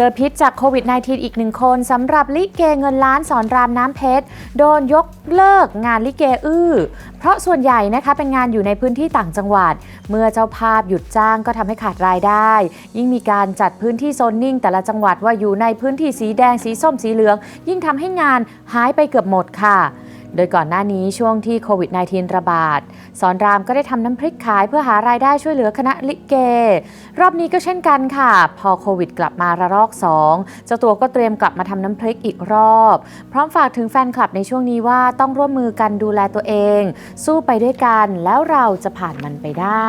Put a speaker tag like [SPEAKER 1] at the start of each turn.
[SPEAKER 1] เจอพิษจากโควิด -19 อีกหนึ่งคนสำหรับลิเกเงินล้านสอนรามน้ำเพชร โดนยกเลิกงานลิเกอื้อ เพราะส่วนใหญ่นะคะเป็นงานอยู่ในพื้นที่ต่างจังหวัด เมื่อเจ้าภาพหยุดจ้างก็ทำให้ขาดรายได้ ยิ่งมีการจัดพื้นที่โซนนิ่ง แต่ละจังหวัดว่าอยู่ในพื้นที่สีแดงสีส้มสีเหลือง ยิ่งทำให้งานหายไปเกือบหมดค่ะ โดยก่อนหน้านี้ช่วงที่โควิด -19 ระบาด สอนรามก็ได้ทำน้ำพริกขายเพื่อหารายได้ช่วยเหลือคณะลิเก รอบนี้ก็เช่นกันค่ะ พอโควิดกลับมาระลอก2เจ้าตัวก็เตรียมกลับมาทำน้ำพริกอีกรอบ พร้อมฝากถึงแฟนคลับในช่วงนี้ว่าต้องร่วมมือกันดูแลตัวเอง สู้ไปด้วยกันแล้วเราจะผ่านมันไปได้